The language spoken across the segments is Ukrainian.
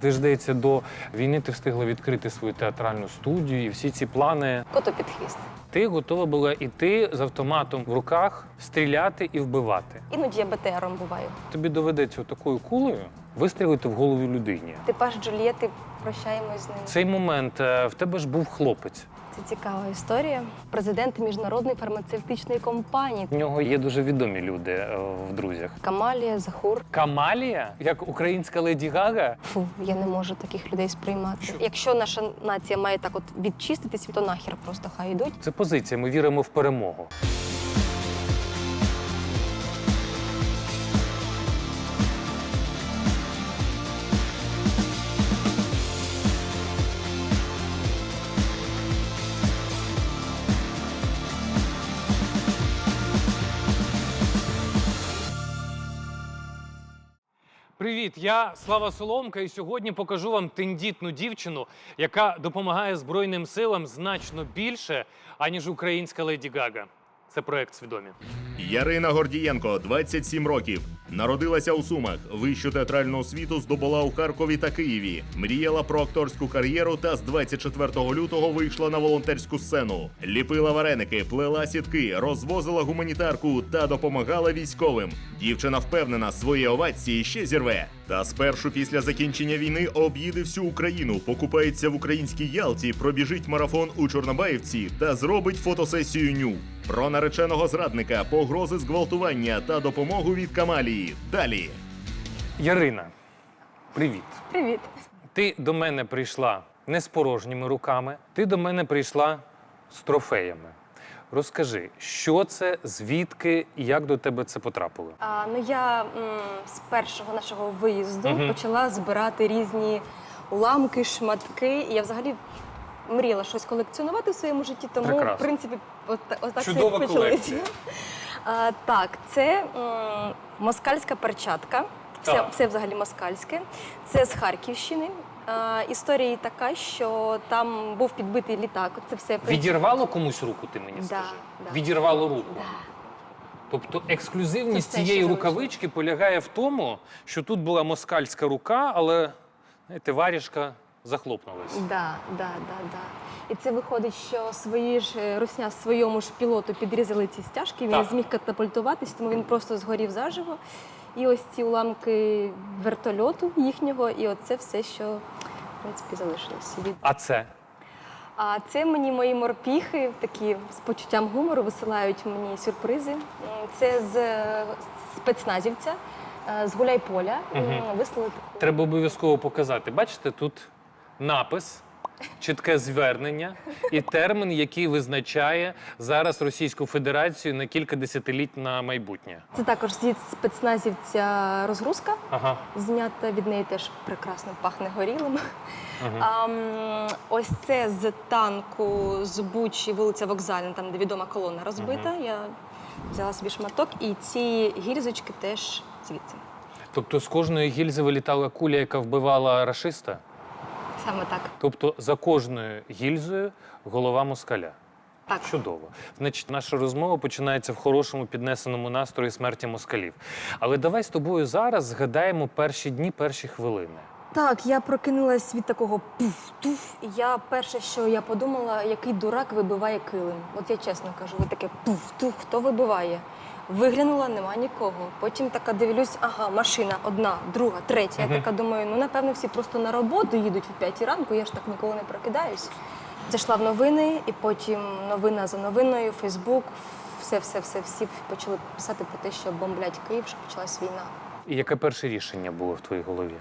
Ти ж здається, до війни ти встигла відкрити свою театральну студію і всі ці плани. Кото під хвіст. Ти готова була іти з автоматом в руках, стріляти і вбивати. Іноді я БТРом буваю. Тобі доведеться такою кулею вистрілити в голову людині. Типаж Джульєти прощаємось з ним. Цей момент е, в тебе ж був хлопець. Це цікава історія. Президент міжнародної фармацевтичної компанії В нього є дуже відомі люди е, в друзях. Камалія Захур. Камалія, як українська леді Гага. Фу, я не можу таких людей сприймати. Якщо наша нація має так от відчиститись, то нахер просто хай йдуть. Це позиція. Ми віримо в перемогу. Привіт, я Слава Соломка, і сьогодні покажу вам тендітну дівчину, яка допомагає Збройним силам значно більше, аніж українська леді Гага. Це проект свідомі. Ярина Гордієнко, 27 років. Народилася у Сумах. Вищу театральну освіту здобула у Харкові та Києві. Мріяла про акторську кар'єру та з 24 лютого вийшла на волонтерську сцену. Ліпила вареники, плела сітки, розвозила гуманітарку та допомагала військовим. Дівчина впевнена, свої овації ще зірве. Та спершу після закінчення війни об'їде всю Україну, покупається в українській Ялті, пробіжить марафон у Чорнобаївці та зробить фотосесію ню. Про нареченого зрадника, погрози зґвалтування та допомогу від Камалії. Далі. Ярина, привіт. Привіт. Ти до мене прийшла не з порожніми руками, ти до мене прийшла з трофеями. Розкажи, що це, звідки і як до тебе це потрапило? А, ну я м, з першого нашого виїзду Мгм. почала збирати різні уламки, шматки. І я взагалі мріяла щось колекціонувати в своєму житті, тому Прекрасно. в принципі, от, от так Чудова колекція. А, так, це м, москальська перчатка. Все, Так. все взагалі москальське. Це з Харківщини. А, історія її така, що там був підбитий літак. Це все в принципі, Відірвало комусь руку, ти мені Да, скажи? да. Відірвало руку. Да. Тобто ексклюзивність Це все, цієї що рукавички полягає в тому, що тут була москальська рука, але знаєте, варіжка захлопнулась. Да, да, да, да. І це виходить, що свої ж е, русня своєму ж пілоту підрізали ці стяжки, він Так. зміг катапультуватись, тому він просто згорів заживо. І ось ці уламки вертольоту їхнього, і оце все, що в принципі залишилося. Від... А це? А це мені мої морпіхи, такі з почуттям гумору, висилають мені сюрпризи. М, Це з е, спецназівця, е, з Гуляйполя. Мгм. Вислали таку. Треба обов'язково показати. Бачите, тут напис, чітке звернення і термін, який визначає зараз Російську Федерацію на кілька десятиліть на майбутнє. Це також зі спецназівця розгрузка. Ага. Знята від неї теж прекрасно пахне горілим. Мгм. А, м, ось це з танку з Бучі, вулиця Вокзальна, там де відома колона розбита. Я взяла собі шматок, і ці гільзочки теж звідси. Тобто з кожної гільзи вилітала куля, яка вбивала рашиста. Саме так. Тобто за кожною гільзою голова москаля. Так. Чудово. Значить, наша розмова починається в хорошому піднесеному настрої смерті москалів. Але давай з тобою зараз згадаємо перші дні, перші хвилини. Так, я прокинулась від такого пуф-туф. І я перше, що я подумала, який дурак вибиває килим. От я чесно кажу, ви таке пуф-туф, хто вибиває? Виглянула, нема нікого. Потім така дивлюсь, ага, машина одна, друга, третя. Я така думаю, ну напевно всі просто на роботу їдуть о 5 ранку, я ж так ніколи не прокидаюсь. Зайшла в новини, і потім новина за новиною, Фейсбук, все, все, все, всі почали писати про те, що бомблять Київ, що почалась війна. І яке перше рішення було в твоїй голові?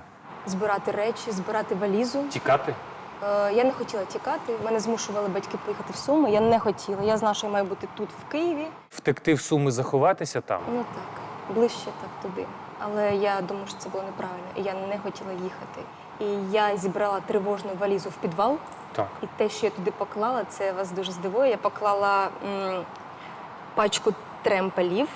Збирати речі, збирати валізу. Тікати? Е, Я не хотіла тікати. Мене змушували батьки поїхати в Суми. Я не хотіла. Я знала, що я маю бути тут, в Києві. Втекти в суми, заховатися там? Ну так, ближче так туди. Але я думаю, що це було неправильно, і я не хотіла їхати. І я зібрала тривожну валізу в підвал. Так. І те, що я туди поклала, це вас дуже здивує. Я поклала м, пачку тремпелів,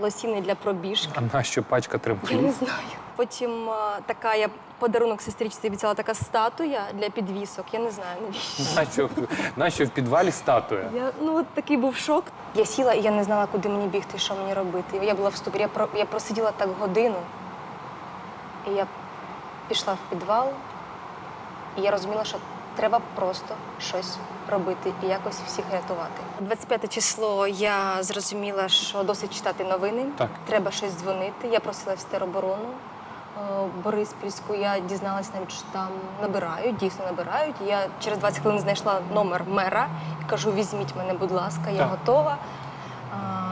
лосіни для пробіжки. А нащо пачка Я не знаю. Потім така я подарунок сестричці обіцяла така статуя для підвісок. Я не знаю навіщо. Нащо, нащо в підвалі статуя? Я ну от такий був шок. Я сіла і я не знала, куди мені бігти, що мені робити. Я була в ступорі. Я про я просиділа так годину. І я пішла в підвал, І я розуміла, що треба просто щось робити і якось всіх рятувати. 25 число я зрозуміла, що досить читати новини. Так. Треба щось дзвонити. Я просила в тероборону. Е, Бориспільську я дізналась навіть, що там набирають, дійсно набирають. Я через 20 хвилин знайшла номер мера і кажу: візьміть мене, будь ласка, я Так. готова.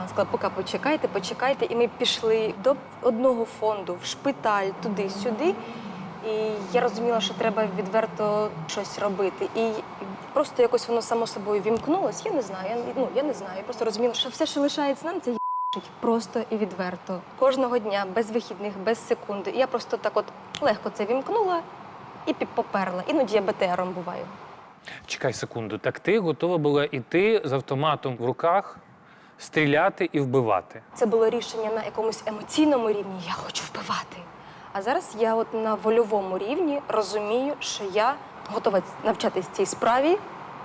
Сказала, поки почекайте, почекайте. І ми пішли до одного фонду, в шпиталь, туди-сюди. І я розуміла, що треба відверто щось робити. І просто якось воно само собою вімкнулось. Я не знаю. Я, ну, я не знаю. Я просто розуміла, що все, що лишається нам, це їбашить. просто і відверто. Кожного дня, без вихідних, без секунди. Я просто так от легко це вімкнула і поперла. Іноді я БТРом буваю. Чекай секунду. Так ти готова була йти з автоматом в руках, стріляти і вбивати. Це було рішення на якомусь емоційному рівні. Я хочу вбивати. А зараз я от на вольовому рівні розумію, що я готова навчатись цій справі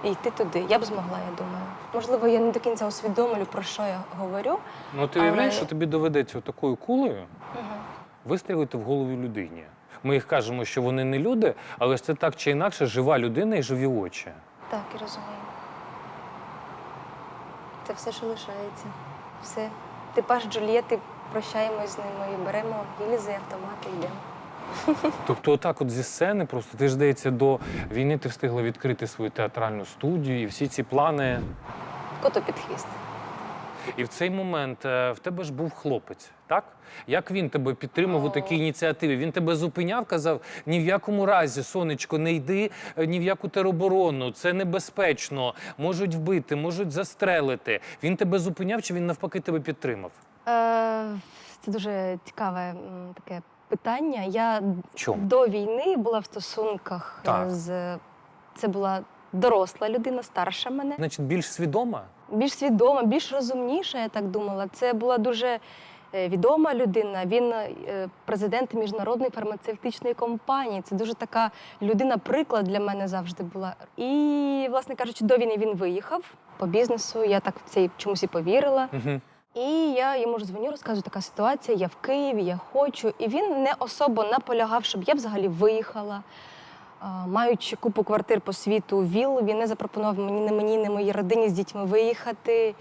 і йти туди. Я б змогла, я думаю. Можливо, я не до кінця усвідомлю, про що я говорю. Ну ти Але- уявляєш, що тобі доведеться такою кулею вистрілити в голову людині. Ми їх кажемо, що вони не люди, але ж це так чи інакше жива людина і живі очі. Так, і розумію. Це все, що лишається. Все. Типаж Джульєти, прощаємось з ними і беремо гільзи, автомати йдемо. Тобто, отак, от зі сцени, просто ти ж здається, до війни ти встигла відкрити свою театральну студію і всі ці плани. Коту під хвіст. І в цей момент е, в тебе ж був хлопець, так? Як він тебе підтримав у такій ініціативі? Він тебе зупиняв, казав: ні в якому разі, сонечко, не йди е, ні в яку тероборону, це небезпечно, можуть вбити, можуть застрелити. Він тебе зупиняв чи він навпаки тебе підтримав? Е, це дуже цікаве м, таке питання. Я Чому? до війни була в стосунках е, Так. з це була доросла людина, старша мене. Значить, більш свідома? Більш свідома, більш розумніша, я так думала. Це була дуже е, відома людина. Він е, президент міжнародної фармацевтичної компанії. Це дуже така людина-приклад для мене завжди була. І, власне кажучи, до війни він виїхав по бізнесу. Я так в це чомусь і повірила. Угу. І я йому ж дзвоню, розказую, така ситуація, я в Києві, я хочу. І він не особо наполягав, щоб я взагалі виїхала. А, Маючи купу квартир по світу, віл, він не запропонував мені, не мені, не моїй родині з дітьми виїхати.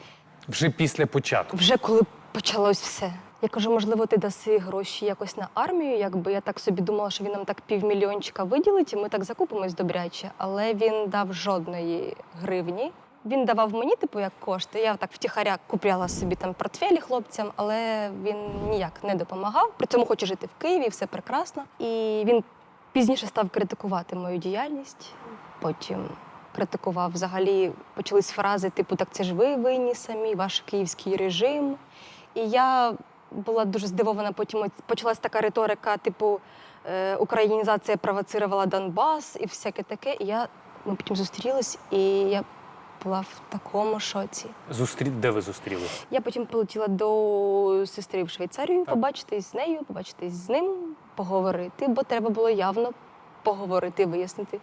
Вже після початку. Вже коли почалось все. Я кажу, можливо, ти даси гроші якось на армію. Якби я так собі думала, що він нам так півмільйончика виділить, і ми так закупимось добряче. Але він дав жодної гривні. Він давав мені, типу, як кошти. Я так втіхаря купляла собі там портфелі хлопцям, але він ніяк не допомагав. При цьому хоче жити в Києві, все прекрасно. І він пізніше став критикувати мою діяльність. Потім критикував взагалі, почались фрази, типу, так це ж ви винні самі, ваш київський режим. І я була дуже здивована. Потім от почалась така риторика, типу, е, українізація провоцирувала Донбас і всяке таке. І я ми потім зустрілись, і я була в такому шоці. Зустрі... Де ви зустрілися? Я потім полетіла до сестри в Швейцарію, Так. побачитись з нею, побачитись з ним, поговорити, бо треба було явно поговорити, вияснити.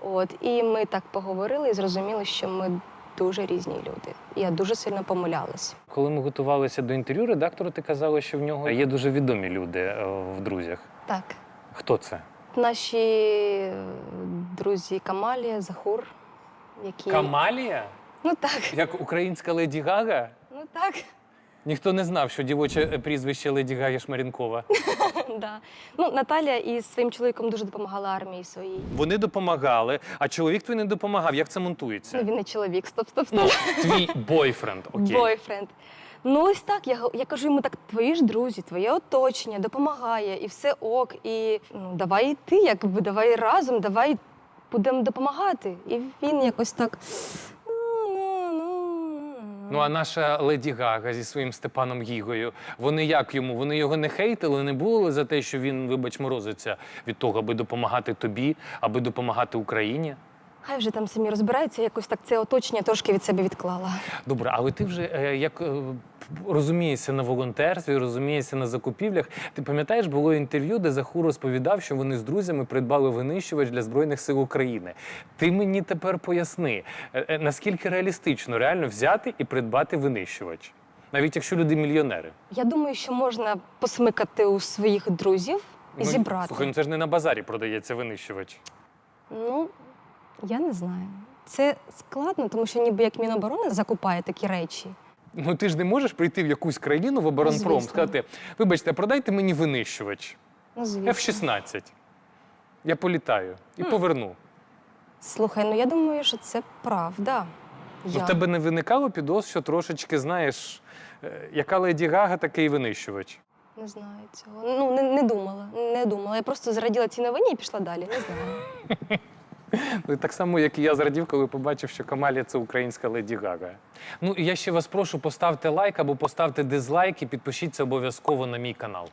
От і ми так поговорили і зрозуміли, що ми дуже різні люди. Я дуже сильно помилялась. Коли ми готувалися до інтерв'ю, редактору ти казала, що в нього є дуже відомі люди е, в друзях. Так, Хто це? наші друзі Камалія, Захур, які Камалія? ну так, Як українська леді Гага? ну так. Ніхто не знав, що дівоче е, прізвище леді Гаги Шмарінкова. Да. Ну, Наталія із своїм чоловіком дуже допомагала армії своїй. Вони допомагали, а чоловік твій не допомагав. Як це Ну, монтується? він не чоловік, стоп, стоп, стоп. Ну, твій бойфренд, окей. Бойфренд. Ну, ось так. Я, я кажу йому, так твої ж друзі, твоє оточення допомагає, і все ок. І ну, давай і ти, якби давай разом, давай будемо допомагати. І він якось так. «Ну, а наша леді Гага зі своїм Степаном Гігою, вони як йому? Вони його не хейтили, не були за те, що він, вибач, морозиться від того, аби допомагати тобі, аби допомагати Україні. Хай вже там самі розбираються, якось так це оточення трошки від себе відклала. Добре, але ти вже е, як е, розумієшся на волонтерстві, розумієшся на закупівлях. Ти пам'ятаєш, було інтерв'ю, де Захур розповідав, що вони з друзями придбали винищувач для збройних сил України. Ти мені тепер поясни, е, е, наскільки реалістично реально взяти і придбати винищувач, навіть якщо люди мільйонери. Я думаю, що можна посмикати у своїх друзів і Ну, зібрати. Слухай, ну це ж не на базарі продається винищувач. Ну, я не знаю. Це складно, тому що ніби як Міноборони закупає такі речі. Ну ти ж не можеш прийти в якусь країну в оборонпром, Звісно. сказати: вибачте, продайте мені винищувач Ну, звісно. F-16. Я політаю і поверну. Слухай, ну я думаю, що це правда. Ну, Я. в тебе не виникало підоз, що трошечки знаєш, е, яка леді Гага, такий винищувач. Не знаю цього. Ну, не, не думала. Не думала. Я просто зраділа цій новині і пішла далі. Не знаю. Ну, так само, як і я зрадів, коли побачив, що Камалія це українська леді Гага. Ну і я ще вас прошу, поставте лайк або поставте дизлайк і підпишіться обов'язково на мій канал.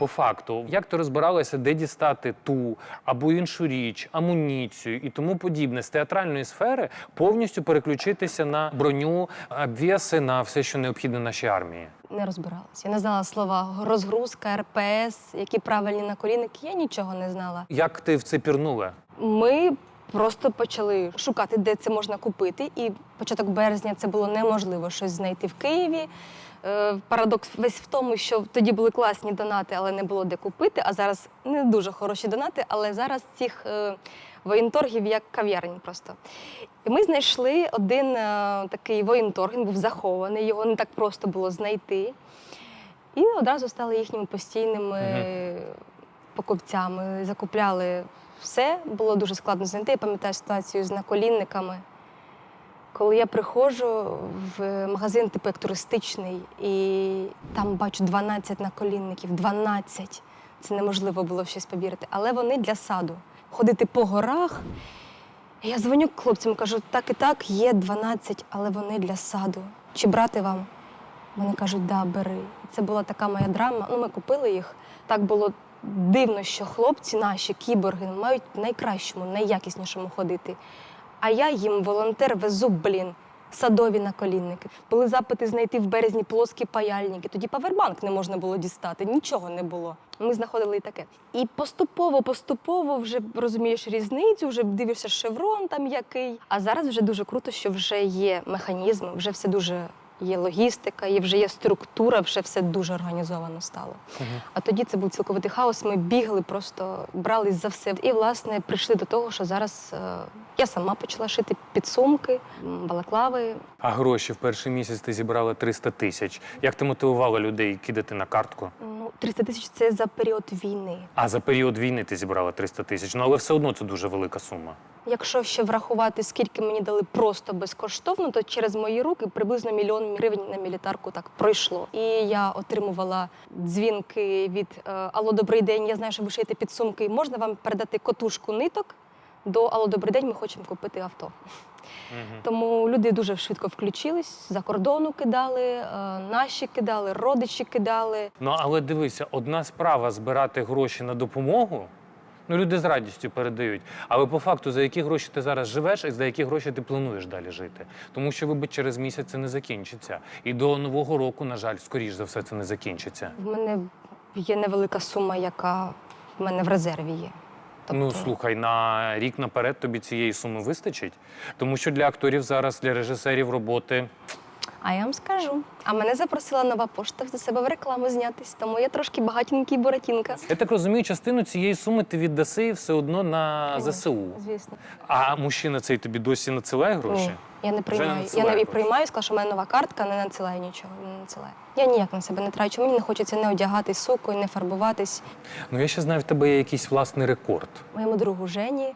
По факту, як ти розбиралася, де дістати ту або іншу річ, амуніцію і тому подібне з театральної сфери повністю переключитися на броню, обвіси, на все, що необхідно нашій армії. Не розбиралася. Я не знала слова розгрузка, РПС, які правильні наколінники. Я нічого не знала. Як ти в це пірнула? Ми просто почали шукати, де це можна купити. І початок березня це було неможливо щось знайти в Києві. Е, Парадокс весь в тому, що тоді були класні донати, але не було де купити. А зараз не дуже хороші донати, але зараз цих е, воєнторгів як кав'ярні просто. І ми знайшли один е, такий воєнторг, він був захований, його не так просто було знайти. І одразу стали їхніми постійними покупцями. Закупляли все, було дуже складно знайти. Я пам'ятаю ситуацію з наколінниками. Коли я приходжу в магазин, типу як туристичний, і там бачу 12 наколінників, 12. Це неможливо було щось повірити. Але вони для саду. Ходити по горах. Я дзвоню хлопцям, кажу, так і так, є 12, але вони для саду. Чи брати вам? Вони кажуть, да, бери. Це була така моя драма. Ну, ми купили їх. Так було дивно, що хлопці наші, кіборги, мають найкращому, найякіснішому ходити. А я їм, волонтер, везу, блін, садові наколінники. Були запити знайти в березні плоскі паяльники. Тоді павербанк не можна було дістати, нічого не було. Ми знаходили і таке. І поступово, поступово вже розумієш різницю, вже дивишся шеврон там який. А зараз вже дуже круто, що вже є механізм, вже все дуже є логістика, і вже є структура, вже все дуже організовано стало. А тоді це був цілковитий хаос. Ми бігли, просто брались за все. І, власне, прийшли до того, що зараз е, я сама почала шити підсумки, балаклави. А гроші в перший місяць ти зібрала 300 тисяч. Як ти мотивувала людей кидати на картку? Ну, 300 тисяч це за період війни. А за період війни ти зібрала 300 тисяч. Ну але все одно це дуже велика сума. Якщо ще врахувати, скільки мені дали просто безкоштовно, то через мої руки приблизно мільйон гривень на мілітарку так пройшло. І я отримувала дзвінки від е, Алло, добрий день. Я знаю, що ви шиєте підсумки. Можна вам передати котушку ниток? До Алло, добрий день, ми хочемо купити авто. Тому люди дуже швидко включились, за кордону кидали, е, наші кидали, родичі кидали. Ну але дивися, одна справа збирати гроші на допомогу. Ну, люди з радістю передають. Але по факту, за які гроші ти зараз живеш, і за які гроші ти плануєш далі жити. Тому що, вибач, через місяць це не закінчиться. І до нового року, на жаль, скоріш за все, це не закінчиться. В мене є невелика сума, яка в мене в резерві є. Ну Тобто- слухай, на рік наперед тобі цієї суми вистачить, тому що для акторів зараз, для режисерів роботи. А я вам скажу. А мене запросила нова пошта за себе в рекламу знятись, тому я трошки багатенький буратінка. Я так розумію, частину цієї суми ти віддаси все одно на ЗСУ. Звісно. А мужчина цей тобі досі надсилає гроші? Ні, я не приймаю. Я надсилає не приймаю, сказала, що в мене нова картка, не надсилає нічого. Не надсилає. Я ніяк на себе не трачу. Мені не хочеться не одягатись сукою, не фарбуватись. Ну я ще знаю, в тебе є якийсь власний рекорд. Моєму другу Жені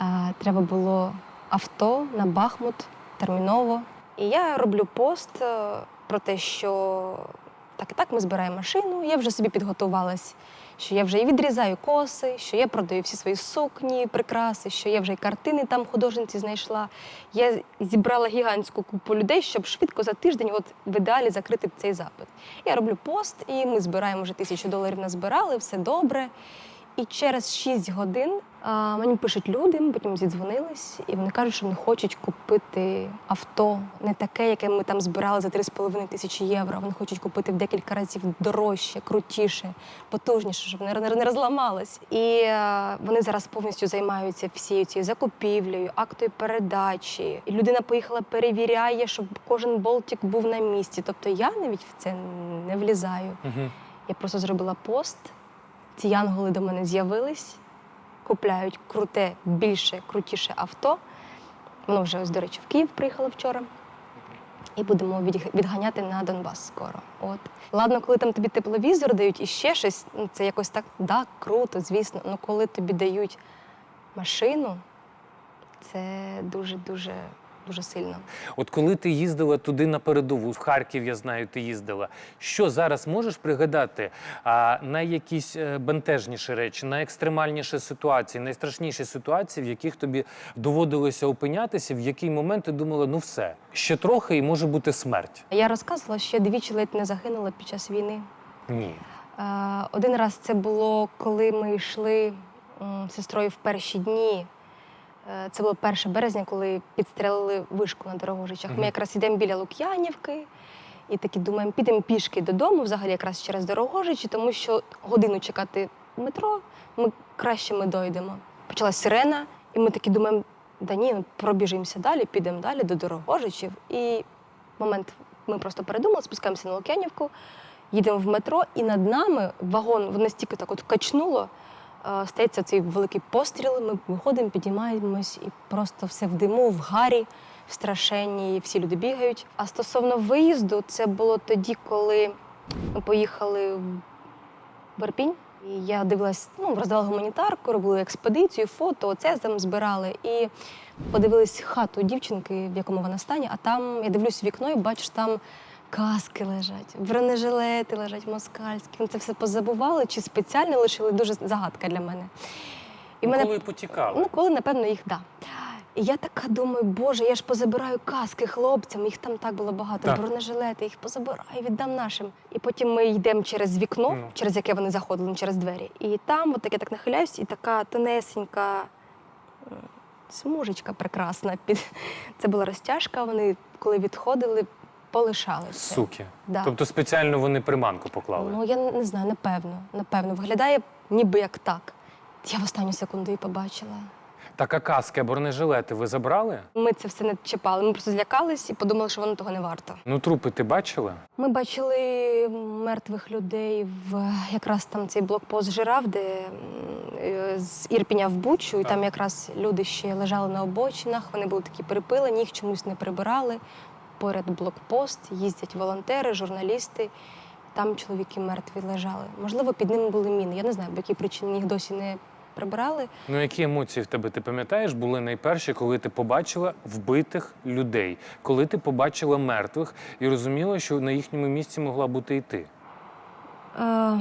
е, треба було авто на Бахмут терміново. І я роблю пост е, про те, що так і так ми збираємо машину. Я вже собі підготувалась, що я вже і відрізаю коси, що я продаю всі свої сукні, прикраси, що я вже і картини там художниці знайшла. Я зібрала гігантську купу людей, щоб швидко за тиждень, от в ідеалі, закрити цей запит. Я роблю пост, і ми збираємо вже тисячу доларів. Назбирали, все добре. І через 6 годин а, мені пишуть люди, ми потім зідзвонились, і вони кажуть, що вони хочуть купити авто, не таке, яке ми там збирали за 3,5 тисячі євро. Вони хочуть купити в декілька разів дорожче, крутіше, потужніше, щоб не, не розламалось. І а, вони зараз повністю займаються всією цією закупівлею, актою передачі. І людина поїхала, перевіряє, щоб кожен болтик був на місці. Тобто я навіть в це не влізаю. Угу. Я просто зробила пост. Ці янголи до мене з'явились. купляють круте, більше, крутіше авто. Воно вже ось, до речі, в Київ приїхало вчора. І будемо відганяти на Донбас скоро. От. Ладно, коли там тобі тепловізор дають і ще щось, ну це якось так, да, круто, звісно. Ну коли тобі дають машину, це дуже-дуже дуже сильно. От коли ти їздила туди на передову, в Харків, я знаю, ти їздила. Що зараз можеш пригадати а, на якісь е, бентежніші речі, на екстремальніші ситуації, найстрашніші ситуації, в яких тобі доводилося опинятися, в який момент ти думала, ну все, ще трохи і може бути смерть? Я розказувала, що двічі ледь не загинула під час війни. Ні. Е, Один раз це було, коли ми йшли з сестрою в перші дні. Е, Це було 1 березня, коли підстрелили вишку на Дорогожичах. Ми якраз йдемо біля Лук'янівки і такі думаємо, підемо пішки додому, взагалі якраз через Дорогожичі, тому що годину чекати метро, ми краще ми дойдемо. Почалась сирена, і ми такі думаємо, да ні, пробіжимося далі, підемо далі до Дорогожичів. І момент ми просто передумали, спускаємося на Лук'янівку, їдемо в метро, і над нами вагон в настільки так от качнуло. Стається цей великий постріл. Ми виходимо, підіймаємось, і просто все в диму, в гарі, в страшенні, всі люди бігають. А стосовно виїзду, це було тоді, коли ми поїхали в Берпінь. І я дивилась, ну, роздавала гуманітарку, робили експедицію, фото, оце там збирали. І подивились хату дівчинки, в якому вона стані, а там я дивлюсь вікно і бачу, що там каски лежать, бронежилети лежать москальські. Вони це все позабували чи спеціально лишили дуже загадка для мене. І Ну, мене Коли потікали. Ну, коли, напевно, їх да. І я така думаю, боже, я ж позабираю каски хлопцям, їх там так було багато, Так. бронежилети, їх позабираю, віддам нашим. І потім ми йдемо через вікно, Ну. через яке вони заходили, не через двері. І там, от так я так нахиляюсь, і така тонесенька смужечка прекрасна. Під... Це була розтяжка, вони, коли відходили, полишали це. Суки. Да. Тобто спеціально вони приманку поклали. Ну, я не знаю, напевно, напевно. Виглядає ніби як так. Я в останню секунду і побачила. Так, а каски, бронежилети ви забрали? Ми це все не чіпали. Ми просто злякались і подумали, що воно того не варто. Ну, трупи ти бачила? Ми бачили мертвих людей в якраз там цей блокпост жираф, де е, з Ірпіня в Бучу, і Так. там якраз люди ще лежали на обочинах. Вони були такі перепилені, їх чомусь не прибирали. Поряд блокпост, їздять волонтери, журналісти. Там чоловіки мертві лежали. Можливо, під ними були міни. Я не знаю, по якій причині їх досі не прибирали. Ну, які емоції в тебе, ти пам'ятаєш, були найперші, коли ти побачила вбитих людей, коли ти побачила мертвих і розуміла, що на їхньому місці могла бути і ти? Е,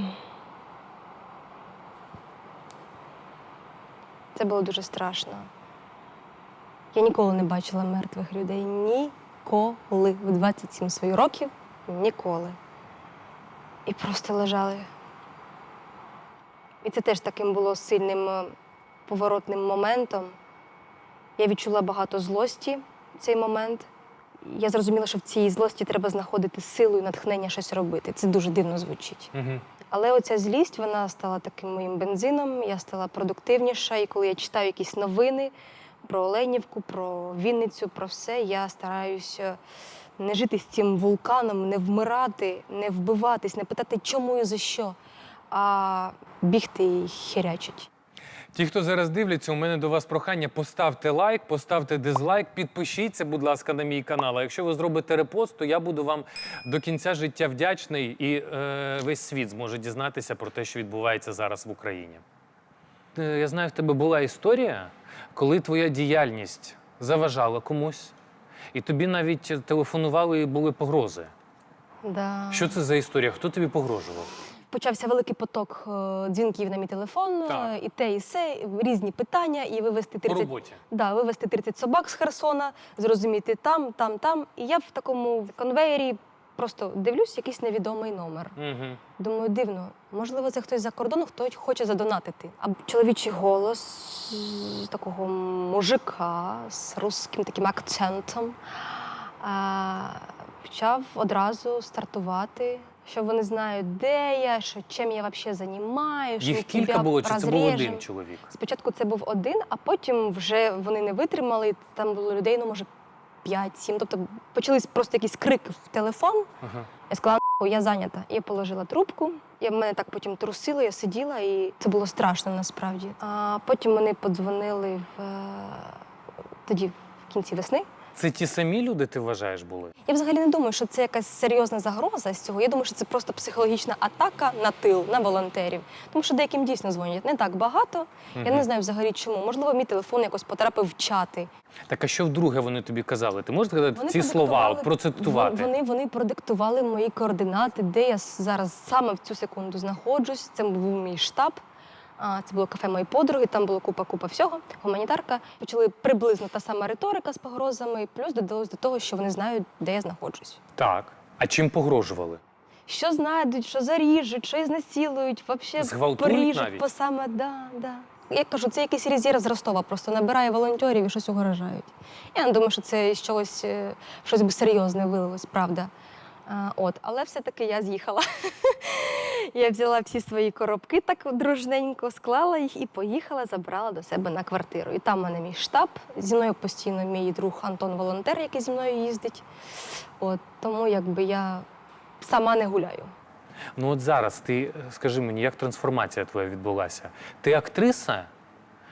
Це було дуже страшно. Я ніколи не бачила мертвих людей. Ніколи. В 27 своїх років ніколи. І просто лежали. І це теж таким було сильним е, поворотним моментом. Я відчула багато злості в цей момент. Я зрозуміла, що в цій злості треба знаходити силу і натхнення щось робити. Це дуже дивно звучить. Угу. Але оця злість вона стала таким моїм бензином. Я стала продуктивніша. І коли я читаю якісь новини про Оленівку, про Вінницю, про все, я стараюся не жити з цим вулканом, не вмирати, не вбиватись, не питати, чому і за що, а бігти і херячить. Ті, хто зараз дивляться, у мене до вас прохання: поставте лайк, поставте дизлайк, підпишіться, будь ласка, на мій канал. А якщо ви зробите репост, то я буду вам до кінця життя вдячний, і е, весь світ зможе дізнатися про те, що відбувається зараз в Україні. Е, Я знаю, в тебе була історія, коли твоя діяльність заважала комусь, і тобі навіть телефонували і були погрози. Да. Що це за історія? Хто тобі погрожував? Почався великий поток е, дзвінків на мій телефон, Так. е, і те, і все, різні питання, і вивести По 30 роботі. Да, вивезти 30 собак з Херсона, зрозуміти там, там, там. І я в такому конвеєрі просто дивлюсь якийсь невідомий номер. Угу. Думаю, дивно, можливо, це хтось за кордону, хто хоче задонатити. А чоловічий голос такого мужика з русським таким акцентом а, почав одразу стартувати. Що вони знають, де я, що чим я взагалі займаюся. Їх кілька було, чи це був один чоловік? Спочатку це був один, а потім вже вони не витримали. Там було людей, ну може 5-7. Тобто почались просто якісь крики в телефон. Ага. Я сказала, «Нахуй, я зайнята. Я положила трубку. Я мене так потім трусило, я сиділа, і це було страшно насправді. А потім вони подзвонили в е, тоді, в кінці весни. Це ті самі люди, ти вважаєш, були? Я взагалі не думаю, що це якась серйозна загроза з цього. Я думаю, що це просто психологічна атака на тил, на волонтерів. Тому що деяким дійсно дзвонять не так багато. Я не знаю взагалі чому. Можливо, мій телефон якось потрапив в чати. Так а що вдруге вони тобі казали? Ти можеш сказати ці слова, продиктували- от процитувати? Вони, вони продиктували мої координати, де я с- зараз саме в цю секунду знаходжусь. Це був мій штаб. Це було кафе моєї подруги, там було купа-купа всього, гуманітарка. Почали приблизно та сама риторика з погрозами, плюс додалось до того, що вони знають, де я знаходжусь. Так. А чим погрожували? Що знайдуть, що заріжуть, що ізнасилують, взагалі поріжуть по саме, да, да. Я кажу, це якийсь резерв з Ростова, просто набирає волонтерів і щось угрожають. Я не думаю, що це чогось, е, щось би серйозне вилилось, правда. А, от, але все-таки я з'їхала. я взяла всі свої коробки так дружненько, склала їх і поїхала, забрала до себе на квартиру. І там в мене мій штаб. Зі мною постійно мій друг Антон Волонтер, який зі мною їздить. От, тому якби я сама не гуляю. Ну от зараз ти е, скажи мені, як трансформація твоя відбулася? Ти актриса?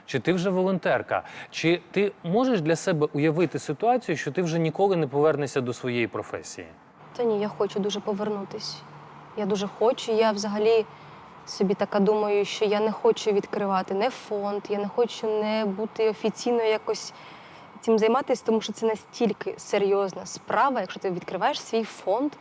Чи ти вже волонтерка? Чи ти можеш для себе уявити ситуацію, що ти вже ніколи не повернешся до своєї професії? Та ні, я хочу дуже повернутись. Я дуже хочу. Я взагалі собі така думаю, що я не хочу відкривати не фонд, я не хочу не бути офіційно якось цим займатися, тому що це настільки серйозна справа. Якщо ти відкриваєш свій фонд,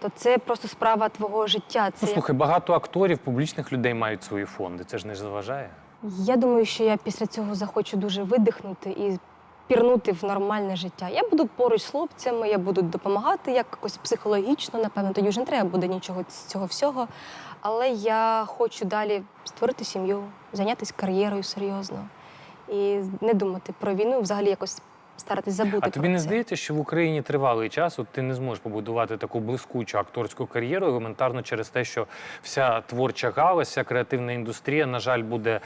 то це просто справа твого життя. Це Ну, слухай, багато акторів, публічних людей мають свої фонди. Це ж не заважає. Я думаю, що я після цього захочу дуже видихнути і пірнути в нормальне життя. Я буду поруч з хлопцями, я буду допомагати якось психологічно, напевно, тоді вже не треба буде нічого з цього всього. Але я хочу далі створити сім'ю, зайнятися кар'єрою серйозно і не думати про війну, взагалі якось старатись забути. А тобі про не це. здається, що в Україні тривалий час от ти не зможеш побудувати таку блискучу акторську кар'єру елементарно через те, що вся творча галузь, вся креативна індустрія, на жаль, буде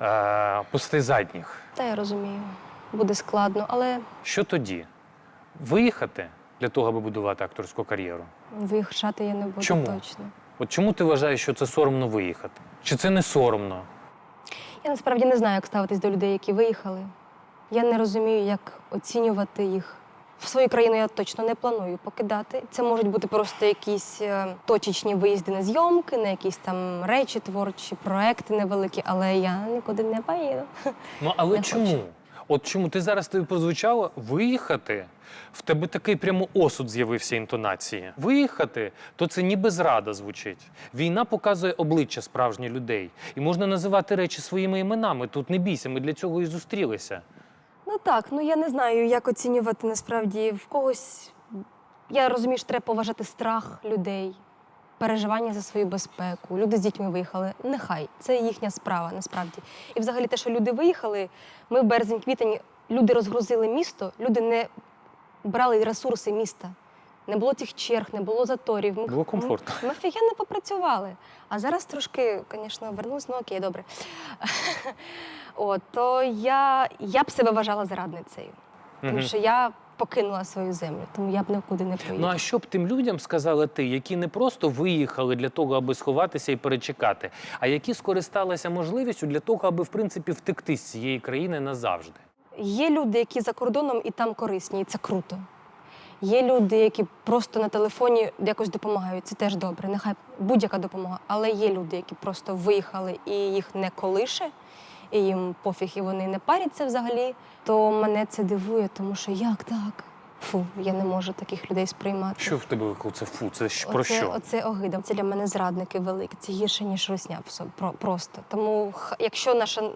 е, пусти задніх. Та я розумію, буде складно, але Що тоді? Виїхати для того, аби будувати акторську кар'єру? виїжджати я не буду Чому? точно. От чому ти вважаєш, що це соромно виїхати? Чи це не соромно? Я насправді не знаю, як ставитись до людей, які виїхали. Я не розумію, як оцінювати їх. В свою країну я точно не планую покидати. Це можуть бути просто якісь е, точечні виїзди на зйомки, на якісь там речі творчі, проекти невеликі, але я нікуди не поїду. Ну але Не чому? хочу. От чому ти зараз тобі прозвучало виїхати? В тебе такий прямо осуд з'явився інтонації. Виїхати, то це ніби зрада звучить. Війна показує обличчя справжніх людей. І можна називати речі своїми іменами. Тут не бійся, ми для цього і зустрілися. Ну так, ну я не знаю, як оцінювати насправді в когось. Я розумію, що треба поважати страх людей, переживання за свою безпеку. Люди з дітьми виїхали. Нехай це їхня справа, насправді. І взагалі те, що люди виїхали, ми в березень-квітень люди розгрузили місто, люди не брали ресурси міста. Не було цих черг, не було заторів. Ми, Було комфортно. Ми, ми офігенно попрацювали. А зараз трошки, звісно, вернулись, ну окей, добре. От, то я, я б себе вважала зрадницею. Тому що я покинула свою землю, тому я б нікуди не поїхала. Ну а що б тим людям сказала ти, які не просто виїхали для того, аби сховатися і перечекати, а які скористалися можливістю для того, аби в принципі втекти з цієї країни назавжди? Є люди, які за кордоном і там корисні, і це круто. Є люди, які просто на телефоні якось допомагають. Це теж добре. Нехай будь-яка допомога. Але є люди, які просто виїхали і їх не колише, і їм пофіг, і вони не паряться взагалі. То мене це дивує, тому що як так? Фу, я не можу таких людей сприймати. Що в тебе викликало це фу? Це ж про оце, що? Оце огида. Це для мене зрадники великі. Це гірше, ніж русня просто. Тому якщо наша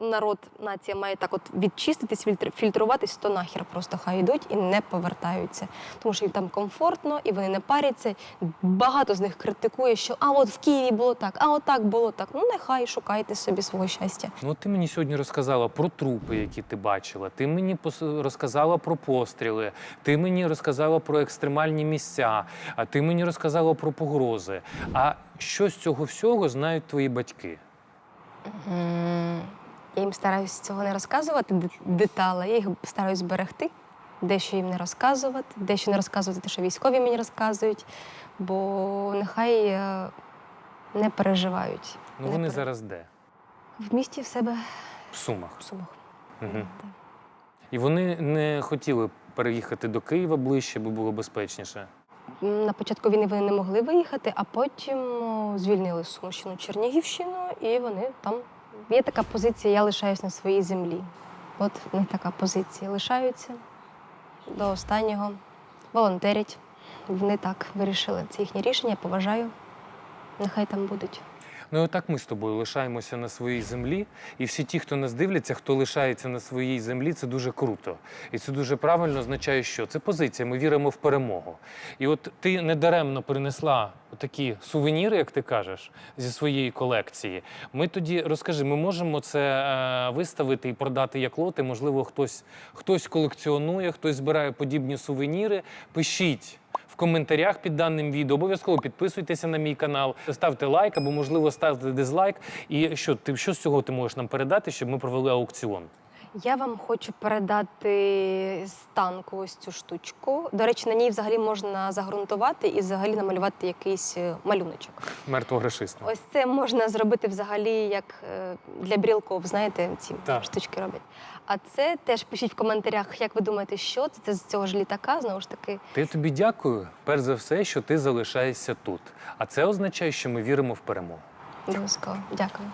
народ, нація має так от відчиститись, фільтруватись, то нахер просто хай йдуть і не повертаються. Тому що їм там комфортно і вони не паряться. Багато з них критикує, що а от в Києві було так, а от так було так. Ну нехай шукайте собі свого щастя. Ну, ти мені сьогодні розказала про трупи, які ти бачила. Ти мені розказала про постріли. Ти мені розказала про екстремальні місця. А ти мені розказала про погрози. А що з цього всього знають твої батьки? Я їм стараюсь цього не розказувати де- деталі, я їх стараюсь зберегти дещо їм не розказувати, дещо не розказувати те, що військові мені розказують, бо нехай е, не переживають. Ну Не вони пере- зараз де? В місті в себе В Сумах. в Сумах. Угу. Так. І вони не хотіли переїхати до Києва ближче, бо було безпечніше. На початку війни вони не могли виїхати, а потім звільнили Сумщину, Чернігівщину, і вони там. Є така позиція, я лишаюсь на своїй землі. От не така позиція. Лишаються до останнього, волонтерять. Вони так вирішили. Це їхнє рішення, поважаю. Нехай там будуть. Ну, і отак ми з тобою лишаємося на своїй землі, і всі ті, хто нас дивляться, хто лишається на своїй землі, це дуже круто. І це дуже правильно означає, що це позиція. Ми віримо в перемогу. І от ти недаремно принесла такі сувеніри, як ти кажеш, зі своєї колекції. Ми тоді розкажи, ми можемо це е, виставити і продати як лоти. Можливо, хтось, хтось колекціонує, хтось збирає подібні сувеніри. Пишіть. В коментарях під даним відео обов'язково підписуйтеся на мій канал, ставте лайк або, можливо, ставте дизлайк. І що ти що з цього ти можеш нам передати, щоб ми провели аукціон? Я вам хочу передати з танку ось цю штучку. До речі, на ній взагалі можна загрунтувати і взагалі намалювати якийсь е, малюночок. Мертвого грошиста. Ось це можна зробити взагалі як е, для брілков, знаєте, ці Так. штучки роблять. А це теж пишіть в коментарях, як ви думаєте, що це, це з цього ж літака, знову ж таки. Та я тобі дякую, перш за все, що ти залишаєшся тут. А це означає, що ми віримо в перемогу. Обов'язково. Дякую.